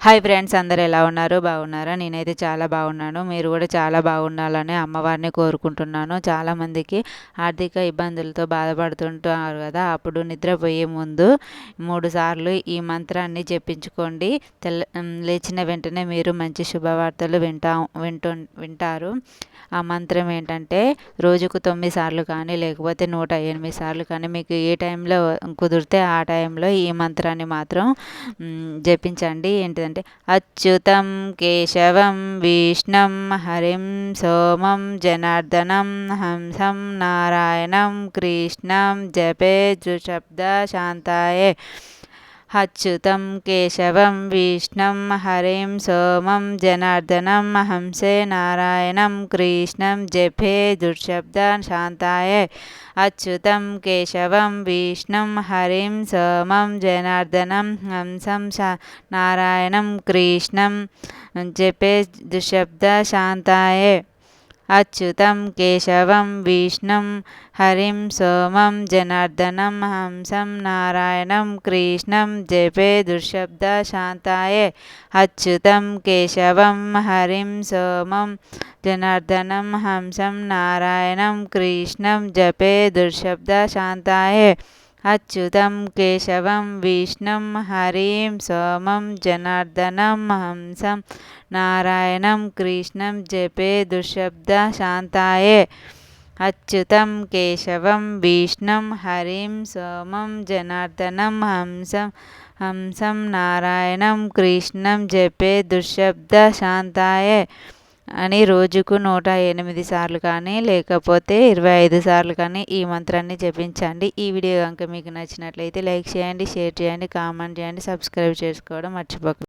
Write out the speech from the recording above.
Hi friends అందరు ఎలా ఉన్నారు? బాగున్నారా? నేనైతే చాలా బాగున్నాను. మీరు కూడా చాలా బాగుండాలని అమ్మవారిని కోరుకుంటున్నాను. చాలామందికి ఆర్థిక ఇబ్బందులతో బాధపడుతుంటారు కదా. అప్పుడు నిద్రపోయే ముందు మూడు సార్లు ఈ మంత్రాన్ని చెప్పించుకోండి తెల్ల లేచిన వెంటనే మీరు మంచి శుభవార్తలు వింటా వింటు వింటారు. ఆ మంత్రం ఏంటంటే రోజుకు తొమ్మిది సార్లు కానీ లేకపోతే నూట ఎనిమిది సార్లు కానీ మీకు ఏ టైంలో కుదిరితే ఆ టైంలో ఈ మంత్రాన్ని మాత్రం జపించండి. అంటే అచ్యుతం కేశవం విష్ణం హరిం సోమం జనార్దనం హంసం నారాయణం కృష్ణం జపే జుశబ్ద శాంతాయే. అచ్యుతం కేశవం విష్ణం హరిం సోమం జనార్దనం హంసే నారాయణం కృష్ణం జపే దుర్శబ్ద శాంతాయ అచ్యుతం కేశవం విష్ణుం హరిం సోమం జనార్దనం హంసం నారాయణం కృష్ణం జపే దుశబ్ద శాంతాయ అచ్యుతం కేశవం విష్ణుం హరిం సోమం జనార్దనం హంసం నారాయణం కృష్ణం జపే దుర్శబ్ద శాంతాయ అచ్యుతం కేశవం హరిం సోమం జనార్దనం హంసం నారాయణం కృష్ణం జపే దుర్శబ్ద శాంతాయ అచ్యుతం కేశవం విష్ణుం హరిం సోమం జనార్దనం హంసం నారాయణం కృష్ణం జపే దుశబ్ద శాంతాయే అచ్యుతం కేశవం విష్ణుం హరిం సోమం జనార్దనం హంసం హంసం నారాయణం కృష్ణం జపే దుశబ్ద శాంతాయే అని రోజుకు నూట ఎనిమిది సార్లు కానీ లేకపోతే ఇరవై ఐదు సార్లు కానీ ఈ మంత్రాన్ని జపించండి. ఈ వీడియో కనుక మీకు నచ్చినట్లయితే లైక్ చేయండి షేర్ చేయండి కామెంట్ చేయండి సబ్స్క్రైబ్ చేసుకోవడం మర్చిపోకండి